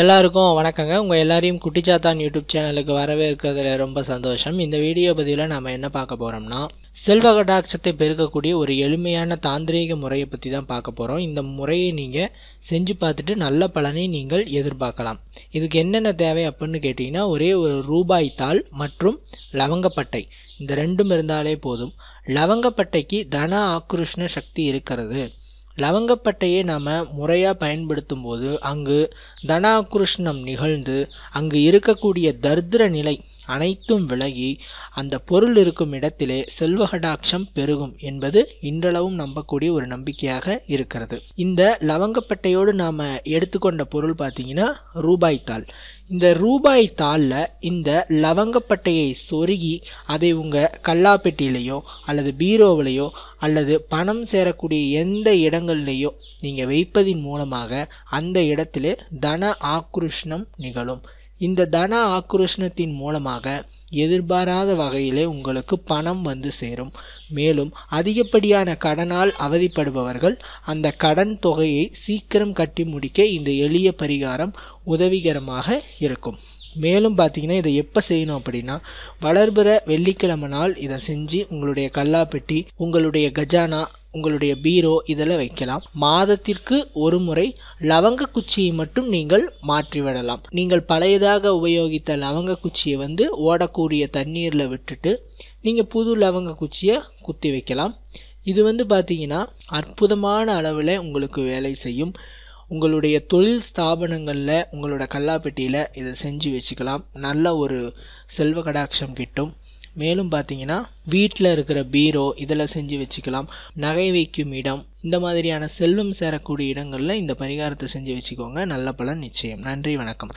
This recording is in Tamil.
எல்லாருக்கும் வணக்கங்க. உங்கள் எல்லாரையும் குட்டிச்சாத்தான் யூடியூப் சேனலுக்கு வரவேற்கிறதுல ரொம்ப சந்தோஷம். இந்த வீடியோ பதிவில் நாம் என்ன பார்க்க போகிறோம்னா செல்வ கடாட்சத்தை பெருக்கக்கூடிய ஒரு எளிமையான தாந்திரீக முறையை பற்றி தான் பார்க்க போகிறோம் இந்த முறையை நீங்கள் செஞ்சு பார்த்துட்டு நல்ல பலனை நீங்கள் எதிர்பார்க்கலாம். இதுக்கு என்னென்ன தேவை அப்படின்னு கேட்டிங்கன்னா ஒரே ஒரு ரூபாய் தாள் மற்றும் லவங்கப்பட்டை. இந்த ரெண்டும் இருந்தாலே போதும். லவங்கப்பட்டைக்கு தன ஆக்ருஷ்ண சக்தி இருக்கிறது. லவங்கப்பட்டையை நாம் முறையாக பயன்படுத்தும் போது அங்கு தனாகிருஷ்ணம் நிகழ்ந்து அங்கு இருக்கக்கூடிய தரித்திர நிலை அனைத்தும் விலகி அந்த பொருள் இருக்கும் இடத்திலே செல்வகடாட்சம் பெருகும் என்பது இன்றளவும் நம்பக்கூடிய ஒரு நம்பிக்கையாக இருக்கிறது. இந்த லவங்கப்பட்டையோடு நாம் எடுத்துக்கொண்ட பொருள் பார்த்தீங்கன்னா ரூபாய் தாள் இந்த ரூபாய் தாளில் இந்த லவங்கப்பட்டையை சொருகி அதை உங்கள் கல்லாப்பெட்டியிலையோ அல்லது பீரோவிலையோ அல்லது பணம் சேரக்கூடிய எந்த இடங்கள்லேயோ நீங்கள் வைப்பதின் மூலமாக அந்த இடத்திலே தன ஆக்ருஷ்ணம் நிகழும். இந்த தன ஆக்ரோஷனத்தின் மூலமாக எதிர்பாராத வகையிலே உங்களுக்கு பணம் வந்து சேரும். மேலும் அதிகப்படியான கடனால் அவதிப்படுபவர்கள் அந்த கடன் தொகையை சீக்கிரம் கட்டி முடிக்க இந்த எளிய பரிகாரம் உதவிகரமாக இருக்கும். மேலும் பார்த்தீங்கன்னா இதை எப்போ செய்யணும் அப்படின்னா வளர்பிற வெள்ளிக்கிழமை நாள் இதை செஞ்சு உங்களுடைய கல்லாப்பெட்டி உங்களுடைய கஜானா உங்களுடைய பீரோ இதெல்லாம் வைக்கலாம். மாதத்திற்கு ஒரு முறை லவங்க குச்சியை மட்டும் நீங்கள் மாற்றிவிடலாம். நீங்கள் பழையதாக உபயோகித்த லவங்க குச்சியை வந்து ஓடக்கூடிய தண்ணீரில் விட்டுட்டு நீங்கள் புது லவங்க குச்சியை குத்தி வைக்கலாம். இது வந்து பார்த்தீங்கன்னா அற்புதமான அளவில் உங்களுக்கு வேலை செய்யும். உங்களுடைய தொழில் ஸ்தாபனங்களில் உங்களோட கல்லாப்பெட்டியில் இதை செஞ்சு வச்சுக்கலாம். நல்ல ஒரு செல்வ கடாட்சம் கிட்டும். மேலும் பார்த்தீங்கன்னா வீட்டில் இருக்கிற பீரோ இதில் செஞ்சு வச்சுக்கலாம். நகை வைக்கும் இடம் இந்த மாதிரியான செல்வம் சேரக்கூடிய இடங்களில் இந்த பரிகாரத்தை செஞ்சு வச்சுக்கோங்க. நல்ல பலன் நிச்சயம். நன்றி வணக்கம்.